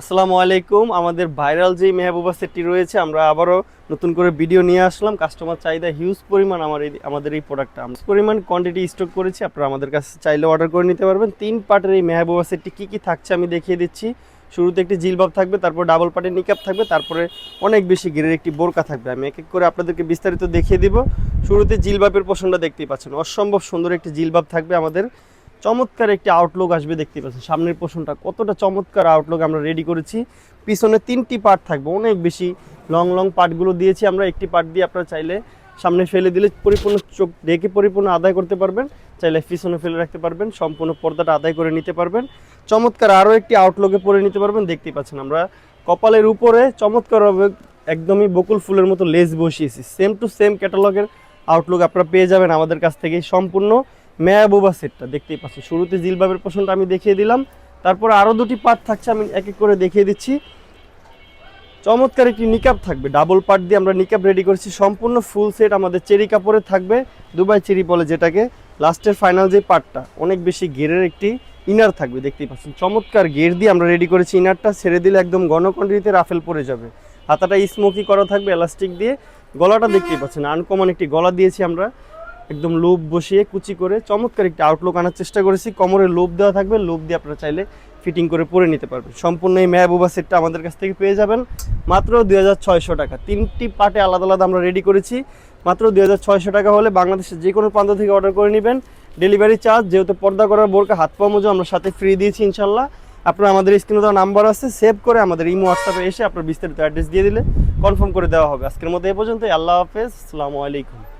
আসসালামু আলাইকুম। আমাদের ভাইরাল যে মেহবুবা সেটটি রয়েছে, আমরা আবারও নতুন করে ভিডিও নিয়ে আসলাম। কাস্টমার চাহিদা হিউজ পরিমাণ আমার এই, আমাদের এই প্রোডাক্টটা আমরা পরিমাণ কোয়ান্টিটি স্টক করেছি, আপনারা আমাদের কাছে চাইলে অর্ডার করে নিতে পারবেন। তিন পার্টের এই মেহবুবা সেটটি কী কী থাকছে আমি দেখিয়ে দিচ্ছি। শুরুতে একটি জিলবাব থাকবে, তারপর ডাবল পার্টের নিকাপ থাকবে, তারপরে অনেক বেশি গিরের একটি বোরকা থাকবে। আমি এক এক করে আপনাদেরকে বিস্তারিত দেখিয়ে দিব। শুরুতে জিলবাবের পোষণটা দেখতেই পাচ্ছেন। অসম্ভব সুন্দর একটি জিলবাব থাকবে আমাদের। চমৎকার একটি আউটলুক আসবে, দেখতে পাচ্ছেন। সামনের পোষণটা কতটা চমৎকার আউটলুক আমরা রেডি করেছি। পিছনে তিনটি পার্ট থাকবে, অনেক বেশি লং লং পার্টগুলো দিয়েছি আমরা। একটি পার্ট দিয়ে আপনারা চাইলে সামনে ফেলে দিলে পরিপূর্ণ চোখ ডেকে পরিপূর্ণ আদায় করতে পারবেন। চাইলে পিছনে ফেলে রাখতে পারবেন, সম্পূর্ণ পর্দাটা আদায় করে নিতে পারবেন। চমৎকার আরও একটি আউটলুকে পরে নিতে পারবেন, দেখতে পাচ্ছেন আমরা। কপালের উপরে চমৎকারভাবে একদমই বকুল ফুলের মতো লেস বসিয়েছি। সেম টু সেম ক্যাটালগের আউটলুক আপনারা পেয়ে যাবেন আমাদের কাছ থেকে সম্পূর্ণ মেয়াবুবা সেটটা, দেখতেই পাচ্ছেন শুরুতে জিলবাবের পোষণটা আমি দেখিয়ে দিলাম, তারপর আরও দুটি পার্ট থাকছে, আমি এক এক করে দেখিয়ে দিচ্ছি। চমৎকার একটি নিকাপ থাকবে ডাবল পার্ট দিয়ে আমরা নিকাপ রেডি করেছি। সম্পূর্ণ ফুল সেট আমাদের চেরি কাপড়ে থাকবে, দুবাই চেরি বলে যেটাকে। লাস্টের ফাইনাল যে পার্টটা, অনেক বেশি গেরের একটি ইনার থাকবে, দেখতেই পাচ্ছেন চমৎকার গের দিয়ে আমরা রেডি করেছি ইনারটা ছেড়ে দিলে একদম গণকণ্ডিতে রাফেল পড়ে যাবে। হাতাটা স্মোকি করা থাকবে এলাস্টিক দিয়ে। গলাটা দেখতেই পাচ্ছেন আনকমন একটি গলা দিয়েছি আমরা। একদম লোভ বসিয়ে কুচি করে চমৎকার একটি আউটলুক আনার চেষ্টা করেছি। কোমরে লোভ দেওয়া থাকবে, লোভ দিয়ে আপনারা চাইলে ফিটিং করে পরে নিতে পারবেন। সম্পূর্ণ এই মেহবুবা সেটটা আমাদের কাছ থেকে পেয়ে যাবেন। মাত্র দুই হাজার ছয়শো টাকা। তিনটি পার্টে আলাদা আলাদা আমরা রেডি করেছি। মাত্র দুই হাজার ছয়শো টাকা হলে বাংলাদেশের যে কোনো প্রান্ত থেকে অর্ডার করে নেবেন। ডেলিভারি চার্জ যেহেতু পর্দা করার বোরকা হাত পা মোজো আমরা সাথে ফ্রি দিয়েছি ইনশাল্লাহ। আপনারা আমাদের স্ক্রিনে দেওয়া নাম্বার আছে সেভ করে আমাদের ইমো হোয়াটসঅ্যাপে এসে আপনার বিস্তারিত অ্যাড্রেস দিয়ে দিলে কনফার্ম করে দেওয়া হবে। আজকের মতো এ পর্যন্তই। আল্লাহ হাফেজ। আসসালামু আলাইকুম।